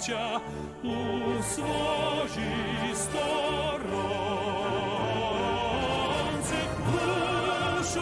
браття, у своїй сторонці, душу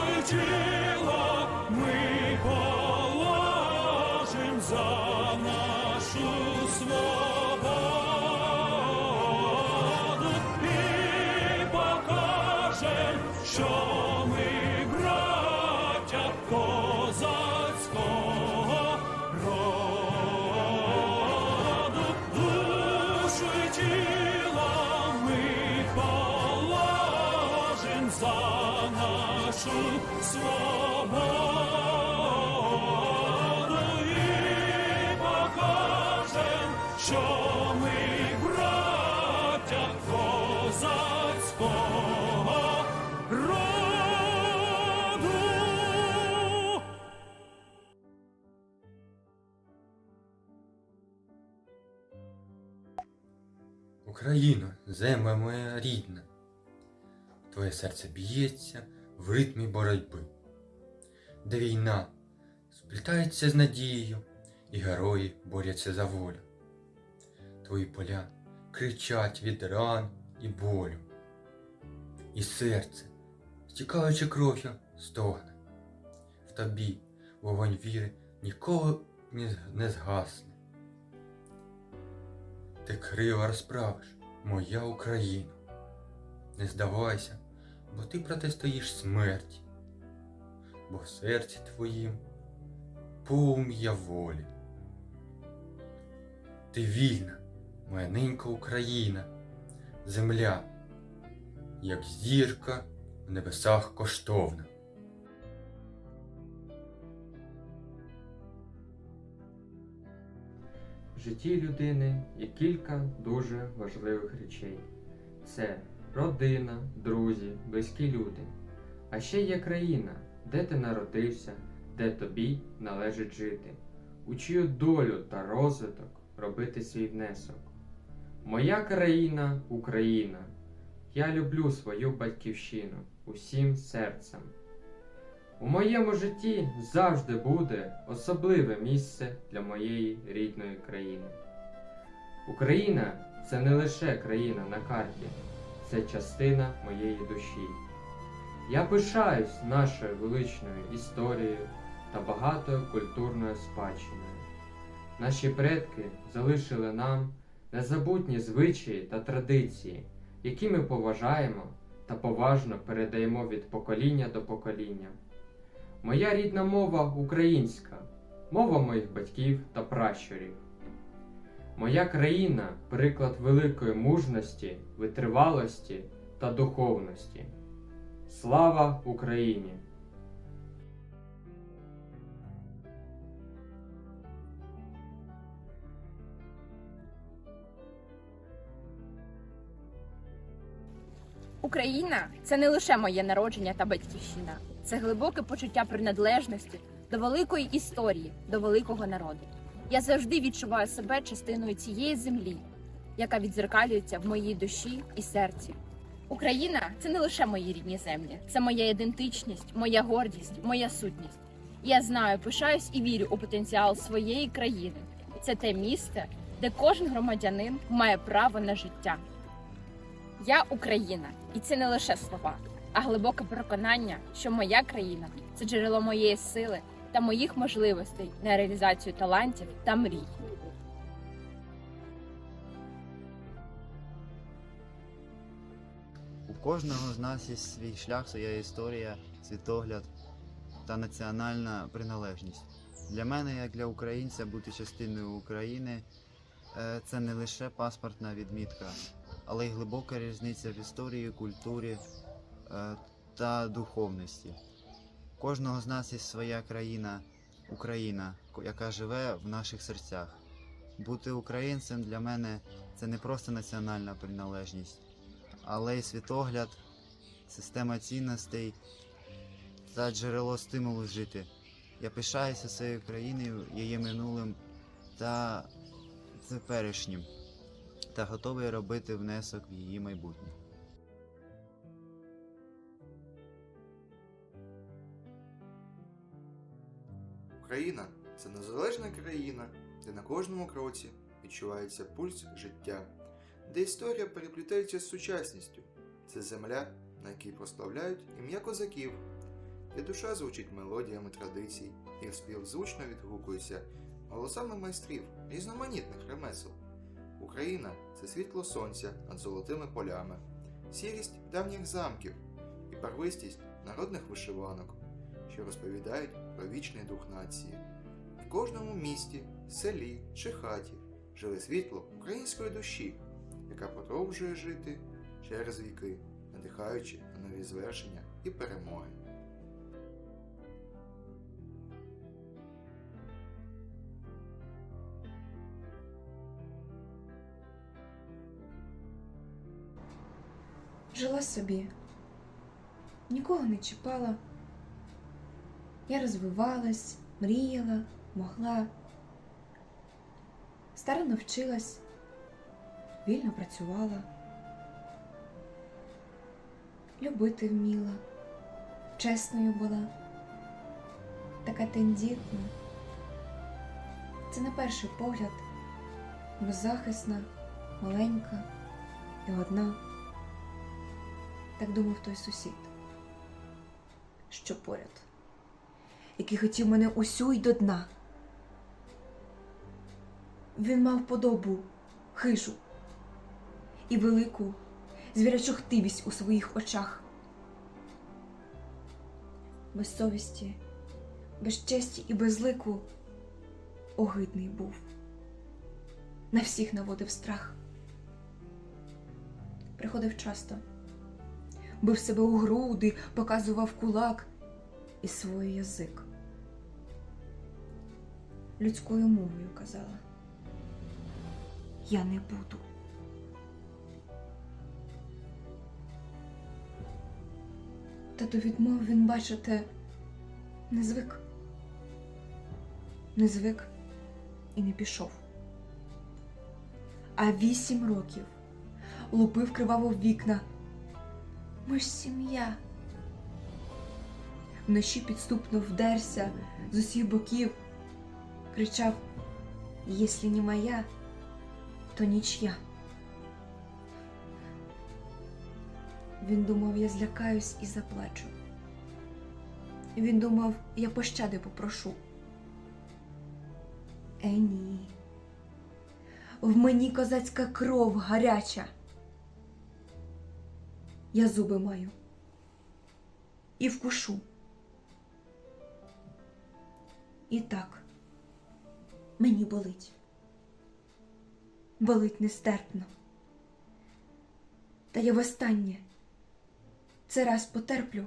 Україно, земля моя рідна, твоє серце б'ється в ритмі боротьби, де війна сплітається з надією, і герої борються за волю. Твої поля кричать від ран і болю, і серце, стікаючи кров'ю, стогне. В тобі вогонь віри ніколи не згасне. Ти крила розправиш, моя Україна. Не здавайся, бо ти протистоїш смерті, бо в серці твоїм полум'я волі. Ти вільна, моя ненька Україна, земля, як зірка в небесах коштовна. Житті людини є кілька дуже важливих речей: це родина, друзі, близькі люди. А ще є країна, де ти народився, де тобі належить жити, у чию долю та розвиток робити свій внесок. Моя країна Україна. Я люблю свою батьківщину усім серцем. У моєму житті завжди буде особливе місце для моєї рідної країни. Україна це не лише країна на карті, це частина моєї душі. Я пишаюсь нашою величною історією та багатою культурною спадщиною. Наші предки залишили нам незабутні звичаї та традиції, які ми поважаємо та поважно передаємо від покоління до покоління. Моя рідна мова українська, мова моїх батьків та пращурів. Моя країна приклад великої мужності, витривалості та духовності. Слава Україні! Україна це не лише моє народження та батьківщина, це глибоке почуття приналежності до великої історії, до великого народу. Я завжди відчуваю себе частиною цієї землі, яка відзеркалюється в моїй душі і серці. Україна це не лише мої рідні землі, це моя ідентичність, моя гордість, моя сутність. Я знаю, пишаюсь і вірю у потенціал своєї країни. Це те місце, де кожен громадянин має право на життя. Я Україна, і це не лише слова, а глибоке переконання, що моя країна це джерело моєї сили та моїх можливостей на реалізацію талантів та мрій. У кожного з нас є свій шлях, своя історія, світогляд та національна приналежність. Для мене, як для українця, бути частиною України е, це не лише паспортна відмітка, але й глибока різниця в історії, культурі та духовності. Кожного з нас є своя країна, Україна, яка живе в наших серцях. Бути українцем для мене це не просто національна приналежність, але й світогляд, система цінностей та джерело стимулу жити. Я пишаюся своєю країною, її минулим та теперішнім, та готовий робити внесок в її майбутнє. Україна це незалежна країна, де на кожному кроці відчувається пульс життя, де історія переплітається з сучасністю. Це земля, на якій прославляють ім'я козаків, де душа звучить мелодіями традицій, і спів звучно відгукується голосами майстрів різноманітних ремесел. Україна це світло сонця над золотими полями, сірість давніх замків і барвистість народних вишиванок, що розповідають про вічний дух нації. В кожному місті, селі чи хаті живе світло української душі, яка продовжує жити через віки, надихаючи на нові звершення і перемоги. Жила собі, нікого не чіпала. Я розвивалась, мріяла, могла. Старано вчилась, вільно працювала, любити вміла, чесною була, така тендітна. Це на перший погляд беззахисна, маленька і одна. Так думав той сусід, що поряд, який хотів мене усю й до дна. Він мав подобу, хижу і велику звірячу хтивість у своїх очах. Без совісті, без честі і без лику огидний був. На всіх наводив страх. Приходив часто бив себе у груди, показував кулак і свій язик. Людською мовою казала. Я не буду. Та до відмов він, бачите, не звик. Не звик і не пішов. А вісім років лупив криваво вікна. Ми ж сім'я. Вночі підступно вдерся з усіх боків, кричав: Єслі не моя, то нічия. Він думав, я злякаюсь і заплачу. Він думав, я пощади попрошу. Е, ні. В мені козацька кров гаряча. Я зуби маю і вкушу. І так, мені болить. Болить нестерпно. Та я востаннє це раз потерплю,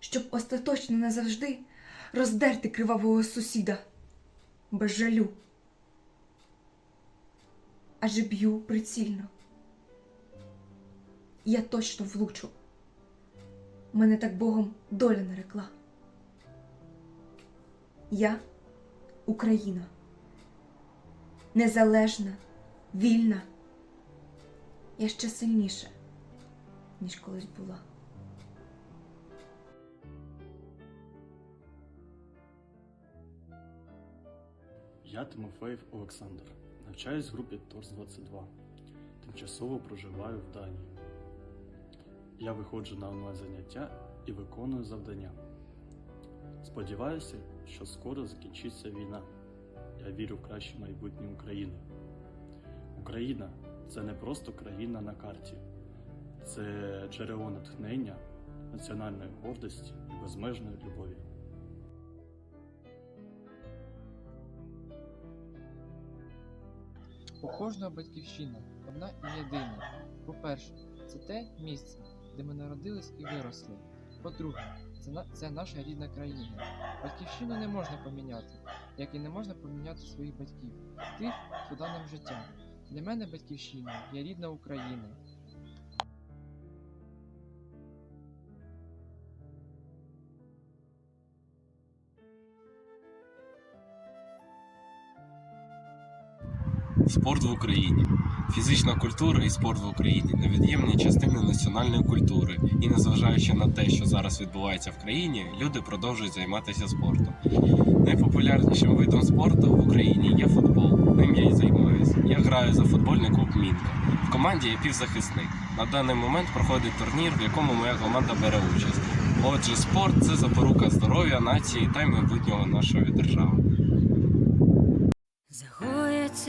щоб остаточно назавжди роздерти кривавого сусіда без жалю. Адже б'ю прицільно я точно влучу. Мене так Богом доля нарекла. Я Україна. Незалежна, вільна. Я ще сильніша, ніж колись була. Я Тимофеєв Олександр. Навчаюсь в групі ТОРС 22. Тимчасово проживаю в Данії. Я виходжу на онлайн заняття і виконую завдання. Сподіваюся, що скоро закінчиться війна. Я вірю в краще майбутнє України. Україна це не просто країна на карті, це джерело натхнення, національної гордості і безмежної любові. У кожного батьківщина одна і єдина. По-перше, це те місце, де ми народились і виросли. По-друге, це, на- це наша рідна країна. Батьківщину не можна поміняти, як і не можна поміняти своїх батьків, тих, хто дав нам життя. Для мене батьківщина є рідна Україна. Спорт в Україні. Фізична культура і спорт в Україні невід'ємні частини національної культури. І незважаючи на те, що зараз відбувається в країні, люди продовжують займатися спортом. Найпопулярнішим видом спорту в Україні є футбол. Ним я і займаюся. Я граю за футбольний клуб Мінка. В команді я півзахисник. На даний момент проходить турнір, в якому моя команда бере участь. Отже, спорт це запорука здоров'я нації та майбутнього нашої держави.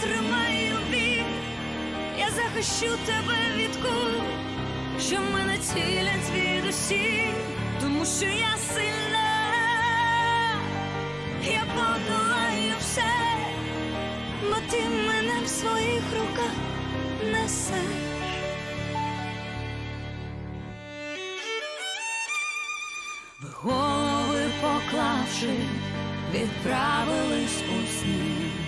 Я витримаю я захищу тебе від куль, що мене цілять звідусіль, тому що я сильна, я подолаю все, бо ти мене в своїх руках несеш. Ви голови поклавши, відправились у сни.